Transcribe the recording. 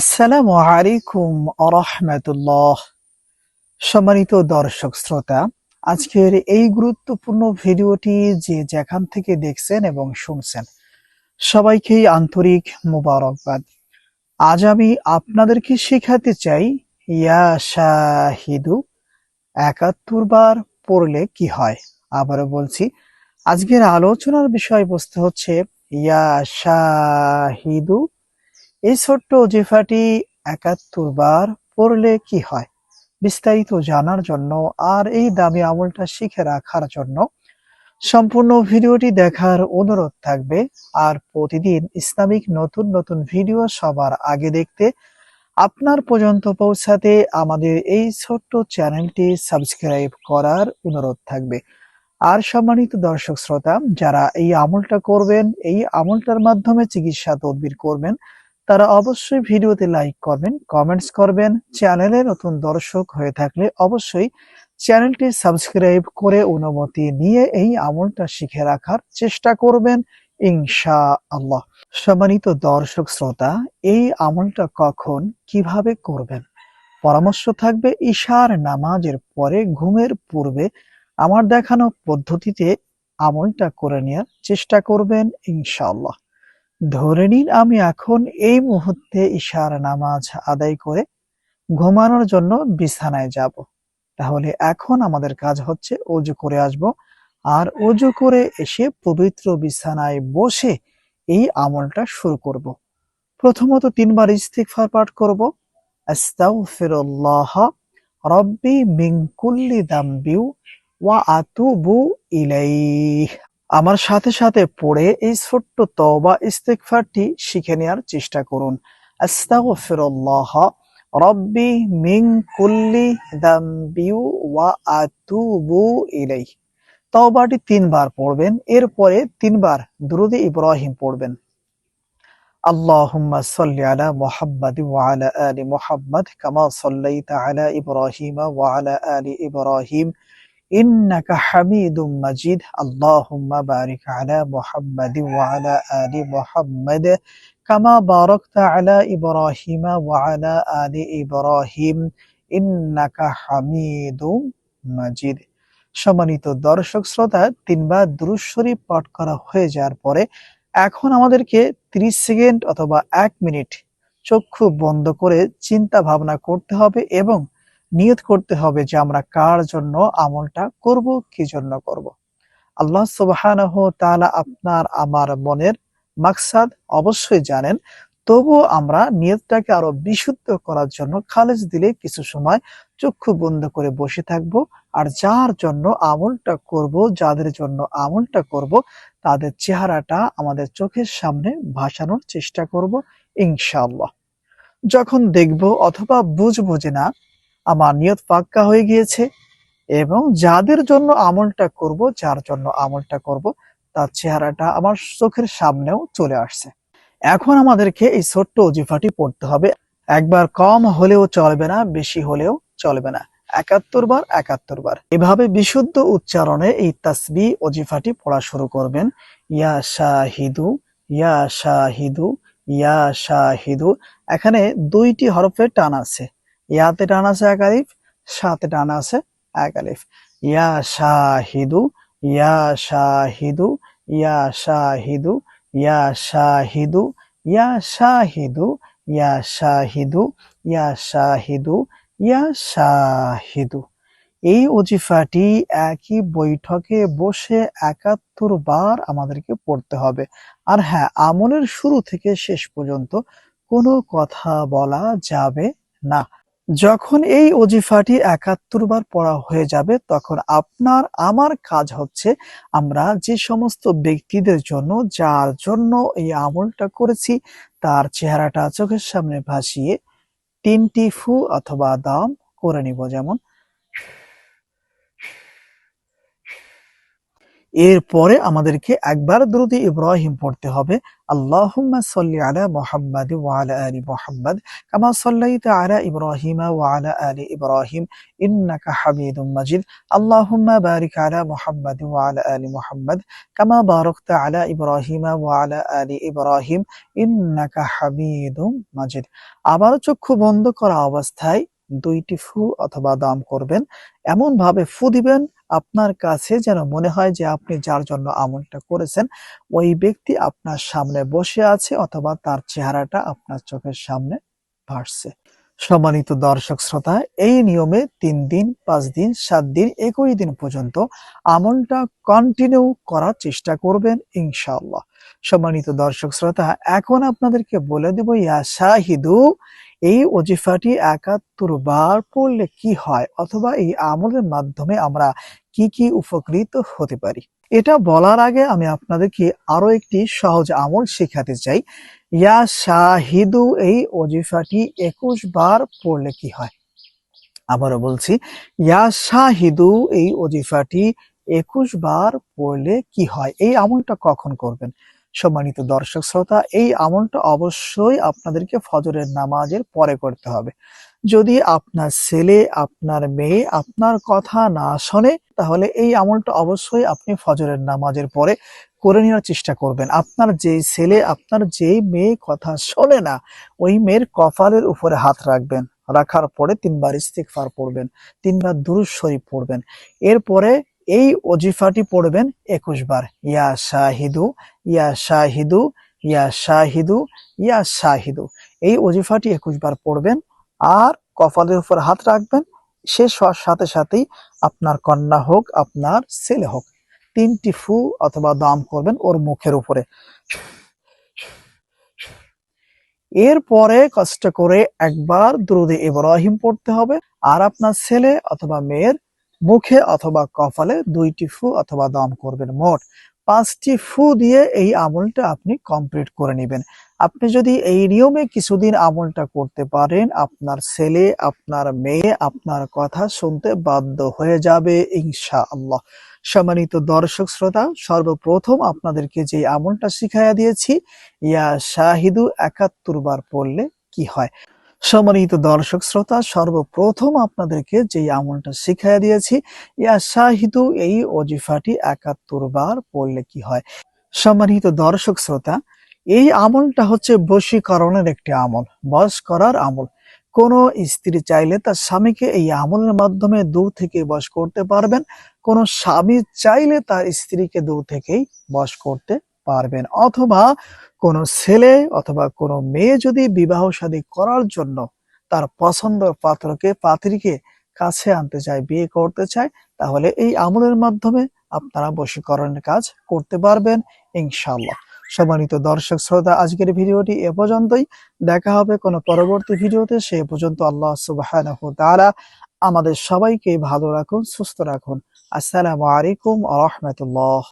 আসসালামু আলাইকুম আরহামতুল্লাহ। সম্মানিত দর্শক শ্রোতা, আজকের এই গুরুত্বপূর্ণ ভিডিওটি যে যেখান থেকে দেখছেন এবং শুনছেন, সবাইকেই আন্তরিক মুবারকবাদ। আজ আমি আপনাদেরকে শেখাতে চাই, ইয়া শাহিদু, একাত্তর বার পড়লে কি হয়? আবারও বলছি, আজকের আলোচনার বিষয়বস্তু হচ্ছে, ইয়া শাহিদু এই ছোট্ট জিফাটি একাত্তর বার পড়লে কি হয়? বিস্তারিত জানার জন্য আর এই দামি আমলটা শিখে রাখার জন্য সম্পূর্ণ ভিডিওটি দেখার অনুরোধ থাকবে। আর প্রতিদিন ইসলামিক নতুন নতুন ভিডিও সবার আগে দেখতে আপনার পর্যন্ত পৌঁছাতে আমাদের এই ছোট্ট চ্যানেলটি সাবস্ক্রাইব করার অনুরোধ থাকবে। আর সম্মানিত দর্শক শ্রোতা, যারা এই আমলটা করবেন, এই আমলটার মাধ্যমে চিকিৎসা তদবির করবেন তারা অবশ্যই ভিডিওতে লাইক করবেন কমেন্টস করবেন চ্যানেলে নতুন দর্শক হয়ে থাকলে অবশ্যই চ্যানেলটি সাবস্ক্রাইব করে অনুমতি নিয়ে এই আমলটা শিখে রাখার চেষ্টা করবেন ইনশা আল্লাহ সম্মানিত দর্শক শ্রোতা, এই আমলটা কখন, কীভাবে করবেন? পরামর্শ থাকবে ঈশার নামাজের পরে, ঘুমের পূর্বে। আমার দেখানো পদ্ধতিতে আমলটা করে নেওয়ার চেষ্টা করবেন ইনশাআল্লাহ। ধরে নিন আমি এখন এই মুহূর্তে ঈশার নামাজ আদায় করে ঘুমানোর জন্য বিছানায় যাব। তাহলে এখন আমাদের কাজ হচ্ছে অজু করে আসব। আর অজু করে এসে পবিত্র বিছানায় বসে এই আমলটা শুরু করব। প্রথমত তিনবার ইস্তিগফার পাঠ করব। আস্তাগফিরুল্লাহ, রব্বি মিন কুল্লি দামবিউ ওয়া আতুবু ইলাইহ। আমার সাথে সাথে পড়ে এই ছোট্ট তবা ইস্তেকফারটি শিখে নেওয়ার চেষ্টা করুন। রব্বি কুল্লি ওয়া আতুবু তিনবার পড়বেন, এরপরে তিনবার দুরুদি ইব্রাহিম পড়বেন। আল্লাহুম্মা সাল্লি আলা মুহাম্মাদি ওয়া আলা আলি মুহাম্মাদ কামা সাল্লাইতা আলা ইব্রাহিম ওয়া আলা আলি ইব্রাহিম। হামিদুম আলা হামিদুম সম্মানিত দর্শক শ্রোতা, তিনবার দুরুশ্বরী পাঠ করা হয়ে যাওয়ার পরে এখন আমাদেরকে 30 সেকেন্ড অথবা এক মিনিট চক্ষু বন্ধ করে চিন্তা ভাবনা করতে হবে এবং নিয়ত করতে হবে যে আমরা কার জন্য আমলটা করব, কি জন্য করব। আল্লাহ সুবহানাহু আপনার, আমার মনের মাকসাদ অবশ্যই জানেন। তবুও আমরা নিয়তটাকে আরও বিশুদ্ধ করার জন্য খালেজ দিলে কিছু সময় চক্ষু বন্ধ করে বসে থাকব আর যার জন্য আমলটা করব, যাদের জন্য আমলটা করব, তাদের চেহারাটা আমাদের চোখের সামনে ভাসানোর চেষ্টা করব ইনশাআল্লাহ। যখন দেখব অথবা বুঝব যে না আমার নিয়ত পাক্কা হয়ে গিয়েছে এবং যাদের জন্য আমলটা করব, যার জন্য আমলটা করব, তার চেহারাটা আমার চোখের সামনেও চলে আসছে। এখন আমাদেরকে এই ছোট্ট অজিফাটি পড়তে হবে। একবার কম হলেও চলবে না, বেশি হলেও চলবে না। একাত্তর বার একাত্তর বার। এভাবে বিশুদ্ধ উচ্চারণে এই তাসবি, অজিফাটি পড়া শুরু করবেন। ইয়া শাহিদু ইয়া শাহিদু ইয়া শাহিদু। এখানে দুইটি হরফের টান আছে। ইয়াতে টান আছে এক আলিফ সাথে টান আছে এক আলিফ। ইয়া শাহিদু ইয়া শাহিদু ইয়া শাহিদু ইয়া শাহিদু ইয়া শাহিদু ইয়া শাহিদু ইয়া শাহিদু ইয়া শাহিদু। এই অজিফাটি একই বৈঠকে বসে একাত্তর বার আমাদেরকে পড়তে হবে। আর হ্যাঁ আমলের শুরু থেকে শেষ পর্যন্ত কোনো কথা বলা যাবে না। যখন এই অজিফাটি একাত্তর বার পড়া হয়ে যাবে, তখন আপনার, আমার কাজ হচ্ছে আমরা যে সমস্ত ব্যক্তিদের জন্য, যার জন্য এই আমলটা করেছি, তার চেহারাটা চোখের সামনে ভাসিয়ে তিনটি ফু অথবা দাম করে নিব। যেমন এরপরে আমাদেরকে একবার দ্রুতি ইব্রাহিম পড়তে হবে। আলা কামা ইন্নাকা কামা আলা মাজিদ। আবার চক্ষু বন্ধ করা অবস্থায় দুইটি ফু অথবা দাম করবেন। এমন ভাবে ফু দিবেন আপনার কাছে যেন মনে হয় যে আপনি যার জন্য আমলটা করেছেন, ওই ব্যক্তি আপনার সামনে বসে আছে অথবা তার চেহারাটা আপনার চোখের সামনে ভাসছে। সম্মানিত দর্শক শ্রোতা, এই নিয়মে তিন দিন, পাঁচ দিন, সাত দিন, একই দিন পর্যন্ত আমলটা কন্টিনিউ করার চেষ্টা করবেন ইনশাআল্লাহ। সম্মানিত দর্শক শ্রোতা, এখন আপনাদেরকে বলে দেব, ইয়া শাহিদু এই ওজিফাটি একাত্তর বার পড়লে কি হয় অথবা এই আমলের মাধ্যমে আমরা কি কি উপকৃত হতে পারি? এটা বলার আগে আমি আপনাদেরকে আরও একটি সহজ আমল শেখাতে চাই। ইয়া শাহিদু, এই ওজিফাটি একুশ বার পড়লে কি হয়? আবারও বলছি, ইয়া শাহিদু, এই ওজিফাটি একুশ বার পড়লে কি হয়? এই আমলটা কখন করবেন? সম্মানিত দর্শক শ্রোতা, এই আমলটা অবশ্যই আপনাদেরকে ফজরের নামাজের পরে করতে হবে। যদি আপনার ছেলে, আপনার মেয়ে আপনার কথা না শোনে, তাহলে এই আমলটা অবশ্যই আপনি ফজরের নামাজের পরে করে নেওয়ার চেষ্টা করবেন। আপনার যেই ছেলে, আপনার যেই মেয়ে কথা শোনে না, ওই মেয়ের কপালের উপরে হাত রাখবেন। রাখার পরে তিনবার ইস্তিগফার পড়বেন, তিনবার দুরুদ শরীফ পড়বেন। এরপরে এই অজিফাটি পড়বেন একুশ বার। ইয়া শাহিদু ইয়া শাহিদু ইয়া শাহিদু ইয়া শাহিদু। এই অজিফাটি একুশ বার পড়বেন আর কপালের উপর হাত রাখবেন। শেষ হওয়ার সাথে সাথেই আপনার কন্যা হোক, আপনার ছেলে হোক, তিনটি ফু অথবা দাম করবেন ওর মুখের উপরে। এরপরে কষ্ট করে একবার দ্রুদে ইব্রাহিম পড়তে হবে। আর আপনার ছেলে অথবা মেয়ের মুখে অথবা কপালে দুইটি ফু অথবা দম করবেন মোট পাঁচটি ফু দিয়ে এই আমলটা আপনি কমপ্লিট করে নেবেন। আপনি যদি এই নিয়মে কিছুদিন আমলটা করতে পারেন, আপনার ছেলে, আপনার মেয়ে, আপনার কথা শুনতে বাধ্য হয়ে যাবে ইনশা আল্লাহ সম্মানিত দর্শক শ্রোতা, সর্বপ্রথম আপনাদেরকে যে আমলটা শিখাইয়া দিয়েছি, ইয়া শাহিদু একাত্তর বার পড়লে কি হয়? সম্মানিত দর্শক শ্রোতা, সর্বপ্রথম আপনাদেরকে যে আমলটা শিখাইয়া দিয়েছি, ইয়া শাহিদু, এই অজিফাটি একাত্তর বার পড়লে কি হয়? সম্মানিত দর্শক শ্রোতা, এই আমলটা হচ্ছে বশীকরণের একটি আমল বস করার আমল। কোন স্ত্রী চাইলে তার স্বামীকে এই আমলের মাধ্যমে দূর থেকে বশ করতে পারবেন, কোন স্বামী চাইলে তার স্ত্রীকে দূর থেকেই বশ করতে পারবেন। অথবা কোনো ছেলে অথবা কোনো মেয়ে যদি বিবাহ শাদী করার জন্য তার পছন্দ পাত্রকে, পাত্রীকে কাছে আনতে চায়, বিয়ে করতে চায়, তাহলে এই আমলের মাধ্যমে আপনারা বশীকরণের কাজ করতে পারবেন ইনশাল্লাহ সম্মানিত দর্শক, শ্রোতা, আজকের ভিডিওটি এ পর্যন্তই। দেখা হবে কোনো পরবর্তী ভিডিওতে। সে পর্যন্ত আল্লাহ সুবহানাহু তাআলা আমাদের সবাইকে ভালো রাখুন, সুস্থ রাখুন। আসসালামু আলাইকুম আ রহমতুল্লাহ।